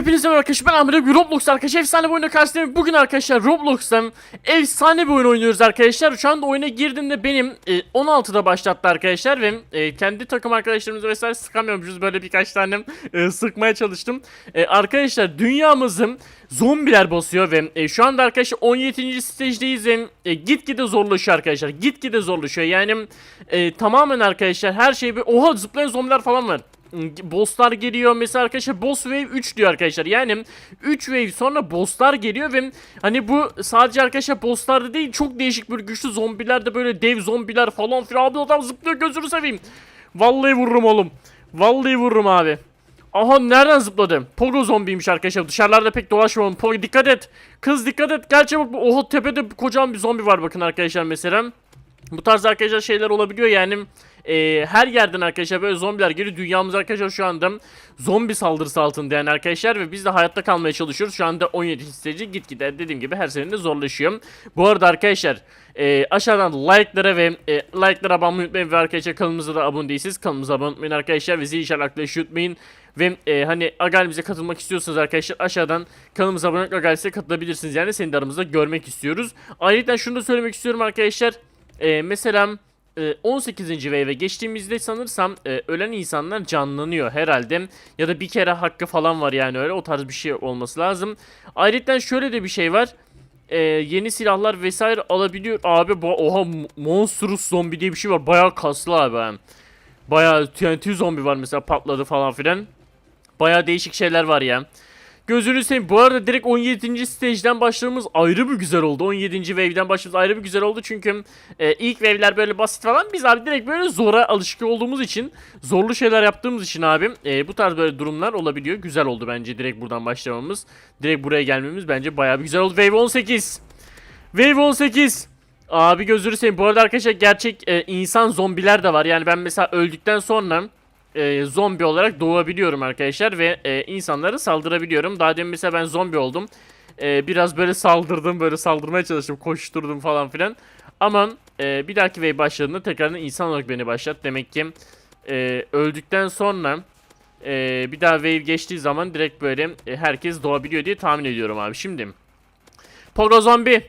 Hepinize merhaba arkadaşlar ben Ahmet Roblox arkadaşlar efsane bir oyuna karşınızdayım Bugün arkadaşlar Roblox'tan efsane bir oyun oynuyoruz arkadaşlar. Şu anda oyuna girdiğimde benim e, 16'da başlattı arkadaşlar Ve e, kendi takım arkadaşlarımızı vesaire sıkamıyormuşuz. Böyle birkaç tane e, sıkmaya çalıştım. E, Arkadaşlar dünyamızın zombiler basıyor ve e, şu anda arkadaşlar 17. stage'deyiz ve e, gitgide zorlaşıyor arkadaşlar Gitgide zorlaşıyor. Yani e, tamamen arkadaşlar her şey bir Oha zıplayan zombiler falan var bosslar geliyor mesela arkadaşlar boss wave 3 diyor arkadaşlar yani 3 wave sonra bosslar geliyor ve hani bu sadece arkadaşlar bosslarda değil çok değişik böyle güçlü zombiler de böyle dev zombiler falan filan abi adam zıplıyor gözünü seveyim vallahi vururum oğlum vallahi vururum abi Aha nereden zıpladı? Pogo zombiymiş arkadaşlar. Dışarılarda pek dolaşmamam. Pogo dikkat et. Kız dikkat et. Gel çabuk. Oha tepede kocaman bir zombi var bakın arkadaşlar mesela. Bu tarz arkadaşlar şeyler olabiliyor yani e, her yerden arkadaşlar böyle zombiler geliyor. Dünyamız arkadaşlar şu anda zombi saldırısı altında yani arkadaşlar ve biz de hayatta kalmaya çalışıyoruz. Şu anda 17 hisseci gitgide dediğim gibi her seferinde zorlaşıyor. Bu arada arkadaşlar e, aşağıdan like'lara ve e, like'lara abone unutmayın ve arkadaşlar kanalımıza da abone değilsiniz. Kanalımıza abone unutmayın arkadaşlar ve zil işaretlemeyi unutmayın. Ve e, hani Agalimize katılmak istiyorsanız arkadaşlar aşağıdan kanalımıza abone olarak Agalis'e katılabilirsiniz. Yani seni de aramızda görmek istiyoruz. Ayrıca şunu da söylemek istiyorum arkadaşlar. E, mesela e, 18. wave'e geçtiğimizde sanırsam e, ölen insanlar canlanıyor herhalde. Ya da bir kere hakkı falan var yani öyle o tarz bir şey olması lazım. Ayrıca şöyle de bir şey var. E, yeni silahlar vesaire alabiliyor. Abi oha monstrous zombi diye bir şey var. Bayağı kaslı abi. Bayağı TNT zombi var mesela patladı falan filan. Bayağı değişik şeyler var ya. Gözünü seveyim. Bu arada direkt 17. stage'den başlamamız ayrı bir güzel oldu. 17. wave'den başlamamız ayrı bir güzel oldu. Çünkü e, ilk wave'ler böyle basit falan. Biz abi direkt böyle zora alışık olduğumuz için, zorlu şeyler yaptığımız için abi e, bu tarz böyle durumlar olabiliyor. Güzel oldu bence direkt buradan başlamamız. Direkt buraya gelmemiz bence bayağı bir güzel oldu. Wave 18. Wave 18. Abi gözünü seveyim. Bu arada arkadaşlar gerçek e, insan zombiler de var. Yani ben mesela öldükten sonra e, zombi olarak doğabiliyorum arkadaşlar ve e, insanlara saldırabiliyorum. Daha demin mesela ben zombi oldum. E, biraz böyle saldırdım, böyle saldırmaya çalıştım, koşturdum falan filan. Ama e, bir dahaki wave başladığında tekrardan insan olarak beni başlat. Demek ki e, öldükten sonra e, bir daha wave geçtiği zaman direkt böyle e, herkes doğabiliyor diye tahmin ediyorum abi. Şimdi Pogo zombi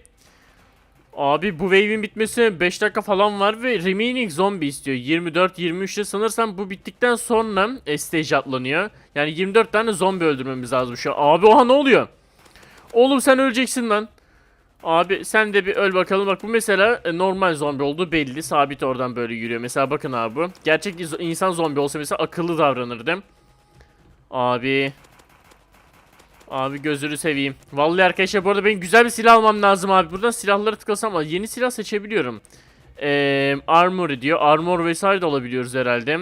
Abi bu wave'in bitmesi 5 dakika falan var ve remaining zombie istiyor. 24-23'te sanırsam bu bittikten sonra stage atlanıyor. Yani 24 tane zombi öldürmemiz lazım şu an. Abi oha ne oluyor? Oğlum sen öleceksin lan. Abi sen de bir öl bakalım. Bak bu mesela e, normal zombi olduğu belli. Sabit oradan böyle yürüyor. Mesela bakın abi. Gerçek insan zombi olsa mesela akıllı davranırdı. Abi Abi gözünü seveyim. Vallahi arkadaşlar bu arada benim güzel bir silah almam lazım abi. Buradan silahları tıklasam ama yeni silah seçebiliyorum. Ee, armor diyor. Armor vesaire de alabiliyoruz herhalde.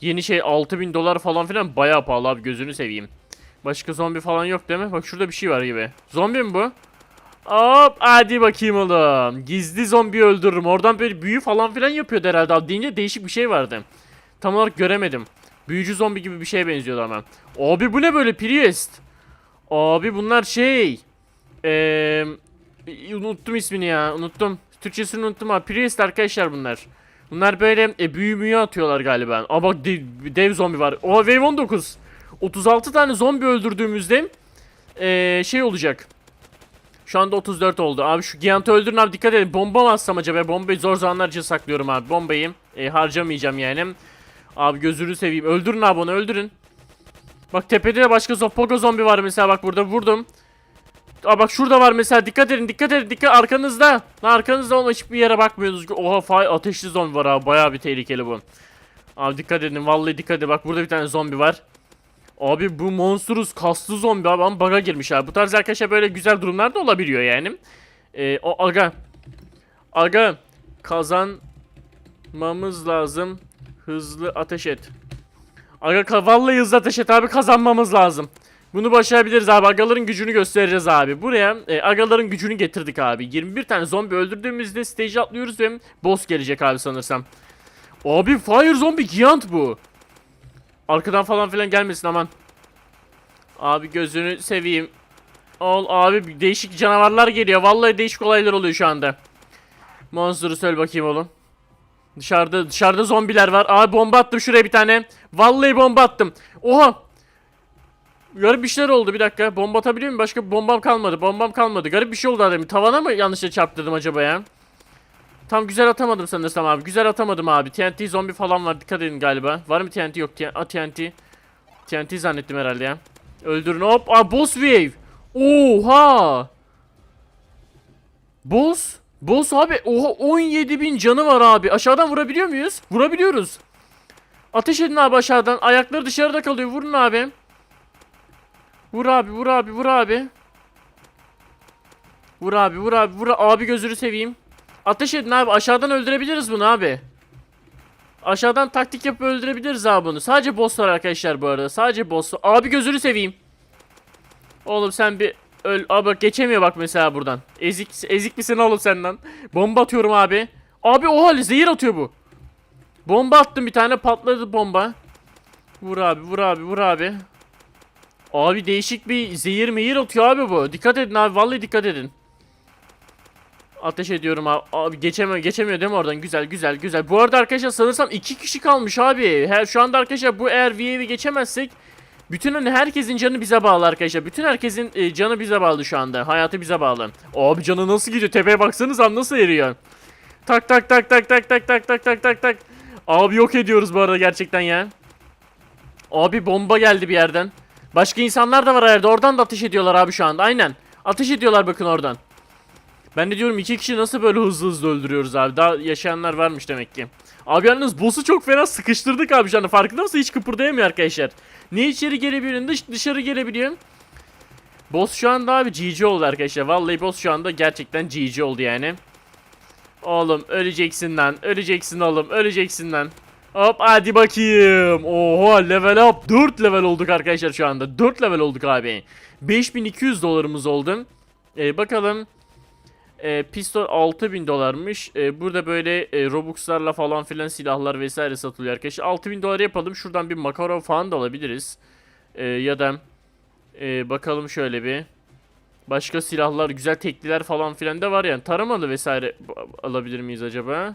Yeni şey 6000 dolar falan filan bayağı pahalı abi gözünü seveyim. Başka zombi falan yok değil mi? Bak şurada bir şey var gibi. Zombi mi bu? Hop hadi bakayım oğlum. Gizli zombi öldürürüm. Oradan böyle büyü falan filan yapıyordu herhalde. Abi deyince değişik bir şey vardı. Tam olarak göremedim. Büyücü zombi gibi bir şeye benziyordu ama. Abi bu ne böyle Priest? Abi bunlar şey. Eee unuttum ismini ya. Unuttum. Türkçesini unuttum abi. Priest arkadaşlar bunlar. Bunlar böyle e, büyü müyü atıyorlar galiba. Aa bak dev, dev zombi var. Oha wave 19. 36 tane zombi öldürdüğümüzde e, şey olacak. Şu anda 34 oldu. Abi şu Gigant'ı öldürün abi dikkat edin. Bomba mı acaba? Bombayı zor zamanlar için saklıyorum abi. Bombayı e, harcamayacağım yani. Abi gözünü seveyim. Öldürün abi onu öldürün. Bak tepede de başka Zopogo zombi var mesela bak burada vurdum. Aa bak şurada var mesela dikkat edin dikkat edin dikkat arkanızda. Lan arkanızda olma hiçbir yere bakmıyorsunuz. Oha fay ateşli zombi var abi bayağı bir tehlikeli bu. Abi dikkat edin vallahi dikkat edin bak burada bir tane zombi var. Abi bu monstrous kaslı zombi abi ama bug'a girmiş abi. Bu tarz arkadaşlar böyle güzel durumlar da olabiliyor yani. Ee, o aga. Aga kazanmamız lazım. Hızlı ateş et. Aga vallahi hızlı ateş abi kazanmamız lazım. Bunu başarabiliriz abi. Agaların gücünü göstereceğiz abi. Buraya e, agaların gücünü getirdik abi. 21 tane zombi öldürdüğümüzde stage atlıyoruz ve boss gelecek abi sanırsam. Abi fire zombi giant bu. Arkadan falan filan gelmesin aman. Abi gözünü seveyim. Ol abi değişik canavarlar geliyor. Vallahi değişik olaylar oluyor şu anda. Monster'ı söyle bakayım oğlum. Dışarıda dışarıda zombiler var. Abi bomba attım şuraya bir tane. Vallahi bomba attım. Oha. Garip bir şeyler oldu bir dakika. Bomba atabiliyor muyum? Başka bombam kalmadı. Bombam kalmadı. Garip bir şey oldu demin. Tavana mı yanlışlıkla çarptırdım acaba ya? Tam güzel atamadım sanırsam abi. Güzel atamadım abi. TNT zombi falan var. Dikkat edin galiba. Var mı TNT? Yok. A, TNT. TNT zannettim herhalde ya. Öldürün. Hop. Aa boss wave. Oha. Boss. Boss abi. Oha 17 bin canı var abi. Aşağıdan vurabiliyor muyuz? Vurabiliyoruz. Ateş edin abi aşağıdan. Ayakları dışarıda kalıyor. Vurun abi. Vur abi, vur abi, vur abi. Vur abi, vur abi, vur abi gözünü seveyim. Ateş edin abi. Aşağıdan öldürebiliriz bunu abi. Aşağıdan taktik yapıp öldürebiliriz abi bunu. Sadece bosslar arkadaşlar bu arada. Sadece boss. Abi gözünü seveyim. Oğlum sen bir öl. Abi bak geçemiyor bak mesela buradan. Ezik ezik misin oğlum senden? Bomba atıyorum abi. Abi oha zehir atıyor bu. Bomba attım bir tane patladı bomba. Vur abi, vur abi, vur abi. Abi değişik bir zehir mehir atıyor abi bu. Dikkat edin abi vallahi dikkat edin. Ateş ediyorum abi. Abi geçemiyor geçemiyor değil mi oradan? Güzel güzel güzel. Bu arada arkadaşlar sanırsam iki kişi kalmış abi. Her şu anda arkadaşlar bu eğer VA'yı geçemezsek bütün hani herkesin canı bize bağlı arkadaşlar. Bütün herkesin e, canı bize bağlı şu anda. Hayatı bize bağlı. Abi canı nasıl gidiyor? Tepeye baksanız abi nasıl eriyor? Tak tak tak tak tak tak tak tak tak tak tak. Abi yok ediyoruz bu arada gerçekten ya. Abi bomba geldi bir yerden. Başka insanlar da var herhalde. Oradan da ateş ediyorlar abi şu anda. Aynen. Ateş ediyorlar bakın oradan. Ben de diyorum iki kişi nasıl böyle hızlı hızlı öldürüyoruz abi. Daha yaşayanlar varmış demek ki. Abi yalnız boss'u çok fena sıkıştırdık abi şu anda. Farkında mısın? Hiç kıpırdayamıyor arkadaşlar. Ne içeri gelebiliyor ne dış dışarı gelebiliyor. Boss şu anda abi GG oldu arkadaşlar. Vallahi boss şu anda gerçekten GG oldu yani. Oğlum öleceksin lan. Öleceksin oğlum. Öleceksin lan. Hop hadi bakayım. Oha level up. 4 level olduk arkadaşlar şu anda. 4 level olduk abi. 5200 dolarımız oldu. Ee, bakalım. Ee, pistol 6000 dolarmış. Ee, burada böyle e, Robux'larla falan filan silahlar vesaire satılıyor arkadaşlar. 6000 dolar yapalım. Şuradan bir Makarov falan da alabiliriz. Ee, ya da e, bakalım şöyle bir. Başka silahlar, güzel tekliler falan filan da var yani. Taramalı vesaire alabilir miyiz acaba?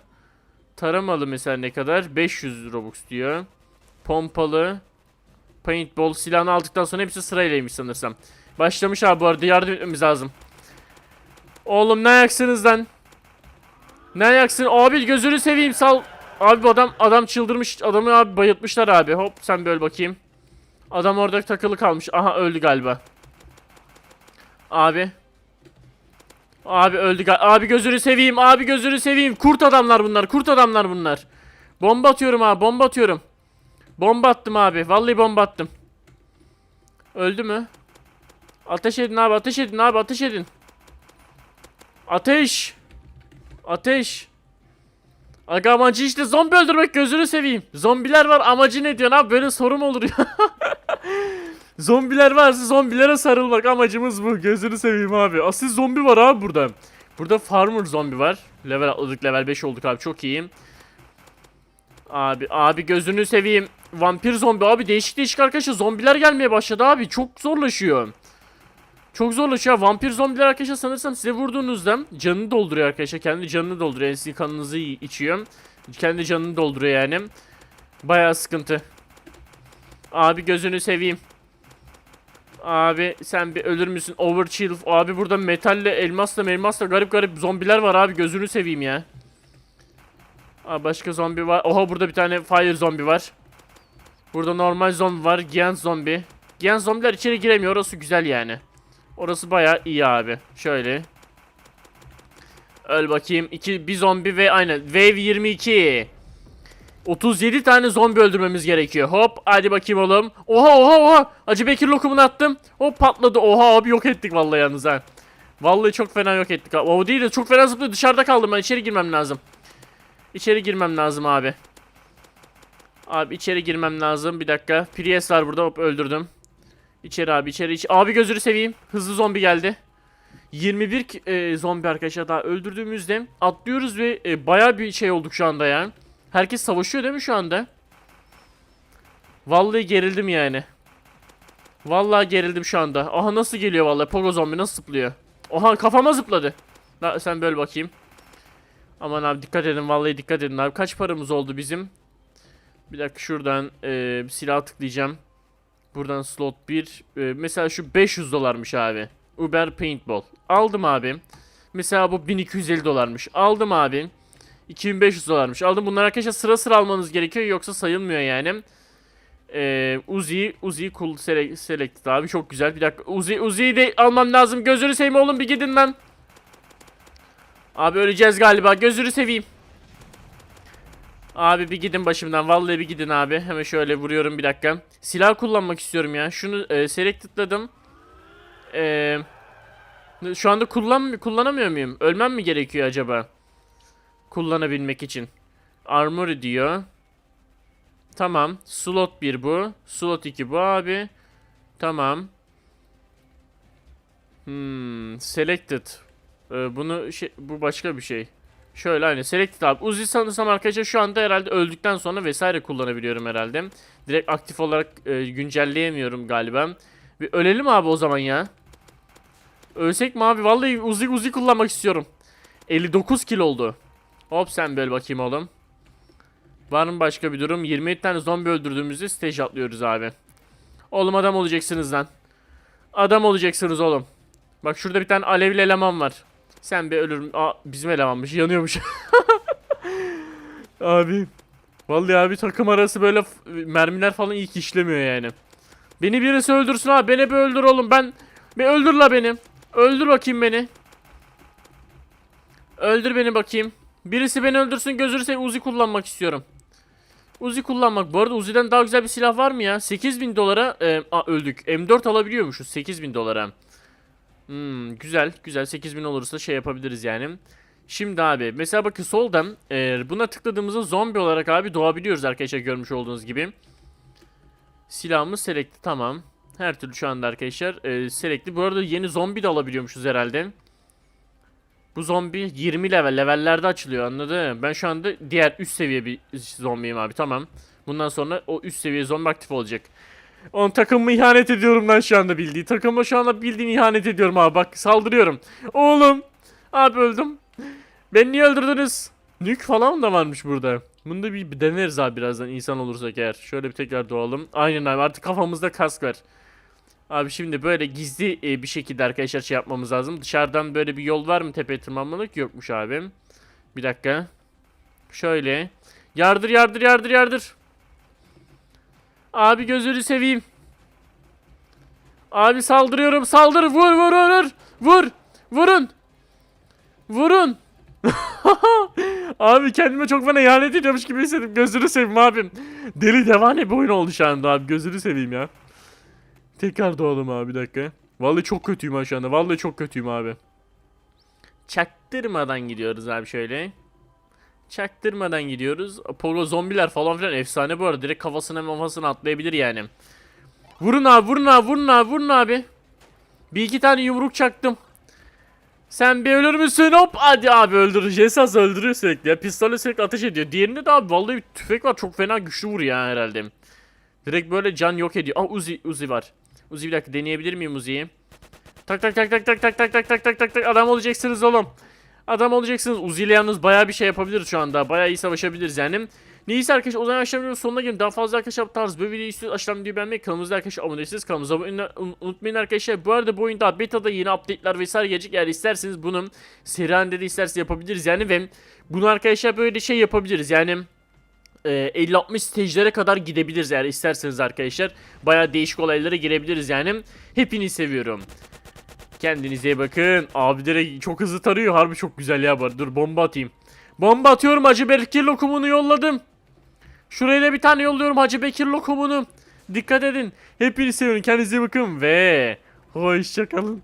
Taramalı mesela ne kadar? 500 Robux diyor. Pompalı. Paintball silahını aldıktan sonra hepsi sıraylaymış sanırsam. Başlamış abi bu arada yardım etmemiz lazım. Oğlum ne ayaksınız lan? Ne ayaksın? Abi gözünü seveyim sal. Abi adam adam çıldırmış. Adamı abi bayıltmışlar abi. Hop sen böyle bakayım. Adam orada takılı kalmış. Aha öldü galiba. Abi. Abi öldü gal- Abi gözünü seveyim. Abi gözünü seveyim. Kurt adamlar bunlar. Kurt adamlar bunlar. Bomba atıyorum abi. Bomba atıyorum. Bomba attım abi. Vallahi bomba attım. Öldü mü? Ateş edin abi. Ateş edin abi. Ateş edin. Ateş. Ateş. Aga amacı işte zombi öldürmek gözünü seveyim. Zombiler var amacı ne diyorsun abi böyle soru mu olur ya? Zombiler varsa zombilere sarılmak amacımız bu. Gözünü seveyim abi. Asil zombi var abi burada. Burada farmer zombi var. Level atladık level 5 olduk abi çok iyiyim. Abi abi gözünü seveyim. Vampir zombi abi değişik değişik arkadaşlar zombiler gelmeye başladı abi. Çok zorlaşıyor. Çok zorlaşıyor. Vampir zombiler arkadaşlar sanırsam size vurduğunuzda canını dolduruyor arkadaşlar. Kendi canını dolduruyor. Yani sizin kanınızı içiyor. Kendi canını dolduruyor yani. Bayağı sıkıntı. Abi gözünü seveyim. Abi sen bir ölür müsün? Overchill. Abi burada metalle, elmasla, elmasla garip garip zombiler var abi. Gözünü seveyim ya. Aa, başka zombi var. Oha burada bir tane fire zombi var. Burada normal zombi var. Giant zombi. Giant zombiler içeri giremiyor. Orası güzel yani. Orası bayağı iyi abi. Şöyle. Öl bakayım. İki, bir zombi ve aynen. Wave 22. 37 tane zombi öldürmemiz gerekiyor. Hop hadi bakayım oğlum. Oha oha oha. Acı Bekir lokumunu attım. Hop patladı. Oha abi yok ettik vallahi yalnız ha. Vallahi çok fena yok ettik. O değil de çok fena zıpladı. Dışarıda kaldım ben. İçeri girmem lazım. İçeri girmem lazım abi. Abi içeri girmem lazım. Bir dakika. Prius var burada. Hop öldürdüm. İçeri abi içeri iç. Abi gözünü seveyim. Hızlı zombi geldi. 21 ki- e, zombi arkadaşlar daha öldürdüğümüzde atlıyoruz ve e, bayağı bir şey olduk şu anda ya. Herkes savaşıyor değil mi şu anda? Vallahi gerildim yani. Vallahi gerildim şu anda. Aha nasıl geliyor vallahi Pogo zombi nasıl zıplıyor? Oha kafama zıpladı. La, sen böyle bakayım. Aman abi dikkat edin vallahi dikkat edin abi. Kaç paramız oldu bizim? Bir dakika şuradan e, bir silah tıklayacağım. Buradan slot 1. Ee, mesela şu 500 dolarmış abi. Uber Paintball. Aldım abi. Mesela bu 1250 dolarmış. Aldım abi. 2500 dolarmış. Aldım. Bunlar arkadaşlar sıra sıra almanız gerekiyor. Yoksa sayılmıyor yani. Ee, Uzi, Uzi cool sele- selected abi. Çok güzel. Bir dakika. Uzi, Uzi'yi de almam lazım. Gözünü seveyim oğlum bir gidin lan. Abi öleceğiz galiba. Gözünü seveyim. Abi bir gidin başımdan. Vallahi bir gidin abi. Hemen şöyle vuruyorum bir dakika. Silah kullanmak istiyorum ya. Şunu e, selected'ladım. Eee... Şu anda kullan kullanamıyor muyum? Ölmem mi gerekiyor acaba? Kullanabilmek için. Armory diyor. Tamam. Slot 1 bu. Slot 2 bu abi. Tamam. Hmm, selected. Ee, bunu şey, bu başka bir şey. Şöyle aynı selected abi. Uzi sanırsam arkadaşlar şu anda herhalde öldükten sonra vesaire kullanabiliyorum herhalde. Direkt aktif olarak e, güncelleyemiyorum galiba. Bir ölelim abi o zaman ya. Ölsek mi abi? Vallahi Uzi Uzi kullanmak istiyorum. 59 kilo oldu. Hop sen böyle bakayım oğlum. Var mı başka bir durum? 27 tane zombi öldürdüğümüzde stage atlıyoruz abi. Oğlum adam olacaksınız lan. Adam olacaksınız oğlum. Bak şurada bir tane alevli eleman var. Sen bir ölür Aa bizim elemanmış yanıyormuş. abi. Vallahi abi takım arası böyle mermiler falan ilk işlemiyor yani. Beni birisi öldürsün abi. Beni bir öldür oğlum. Ben bir öldür la beni. Öldür bakayım beni. Öldür beni bakayım. Birisi beni öldürsün seveyim Uzi kullanmak istiyorum. Uzi kullanmak. Bu arada Uzi'den daha güzel bir silah var mı ya? 8000 dolara e, a, öldük. M4 alabiliyormuşuz 8000 dolara. Hmm, güzel güzel 8000 olursa şey yapabiliriz yani. Şimdi abi mesela bakın soldan e, buna tıkladığımızda zombi olarak abi doğabiliyoruz arkadaşlar görmüş olduğunuz gibi. Silahımız selected tamam. Her türlü şu anda arkadaşlar e, selected. Bu arada yeni zombi de alabiliyormuşuz herhalde. Bu zombi 20 level levellerde açılıyor anladın? Ben şu anda diğer üst seviye bir zombiyim abi tamam. Bundan sonra o üst seviye zombi aktif olacak. On takımımı ihanet ediyorum lan şu anda bildiği. Takımıma şu anda bildiğin ihanet ediyorum abi bak saldırıyorum. Oğlum. Abi öldüm. Beni niye öldürdünüz? Nük falan da varmış burada. Bunu da bir, deneriz abi birazdan insan olursak eğer. Şöyle bir tekrar doğalım. Aynen abi artık kafamızda kask var. Abi şimdi böyle gizli e, bir şekilde arkadaşlar şey yapmamız lazım. Dışarıdan böyle bir yol var mı tepeye tırmanmalık? Yokmuş abi. Bir dakika. Şöyle. Yardır yardır yardır yardır. Abi gözünü seveyim. Abi saldırıyorum saldır vur vur vur vur. Vur. Vurun. Vurun. abi kendime çok fena ihanet ediyormuş gibi hissettim. Gözünü seveyim abim. Deli devane bir oyun oldu şu anda abi. Gözünü seveyim ya. Tekrar doğalım abi bir dakika. Vallahi çok kötüyüm anda. Vallahi çok kötüyüm abi. Çaktırmadan gidiyoruz abi şöyle. Çaktırmadan gidiyoruz. Polo zombiler falan filan efsane bu arada. Direkt kafasına mafasına atlayabilir yani. Vurun abi vurun abi vurun abi vurun abi. Bir iki tane yumruk çaktım. Sen bir ölür müsün? Hop hadi abi öldür. Jesus öldürüyor sürekli ya. Pistolle sürekli ateş ediyor. Diğerinde de abi vallahi bir tüfek var. Çok fena güçlü vuruyor ya herhalde. Direkt böyle can yok ediyor. Aa Uzi, Uzi var. Uzi bir dakika deneyebilir miyim Uzi'yi? Tak tak tak tak tak tak tak tak tak tak tak tak adam olacaksınız oğlum. Adam olacaksınız. Uzi ile yalnız bayağı bir şey yapabiliriz şu anda. Bayağı iyi savaşabiliriz yani. Neyse arkadaşlar o zaman aşağı videonun sonuna gelin. Daha fazla arkadaşlar bu tarz böyle videoyu istiyorsanız aşağıdan videoyu beğenmeyi, kanalımıza arkadaşlar abone değilseniz kanalımıza abone unutmayın arkadaşlar. Bu arada bu oyunda beta'da yeni update'ler vesaire gelecek. Eğer isterseniz bunun seri halinde de isterseniz yapabiliriz yani ve bunu arkadaşlar böyle şey yapabiliriz yani e, 50-60 stage'lere kadar gidebiliriz eğer isterseniz arkadaşlar. Baya değişik olaylara girebiliriz yani. Hepinizi seviyorum. Kendinize iyi bakın. Abi direkt çok hızlı tarıyor. Harbi çok güzel ya var. Dur bomba atayım. Bomba atıyorum. Hacı Bekir lokumunu yolladım. Şuraya da bir tane yolluyorum Hacı Bekir lokumunu. Dikkat edin. Hepinizi seviyorum. Kendinize iyi bakın ve hoşçakalın.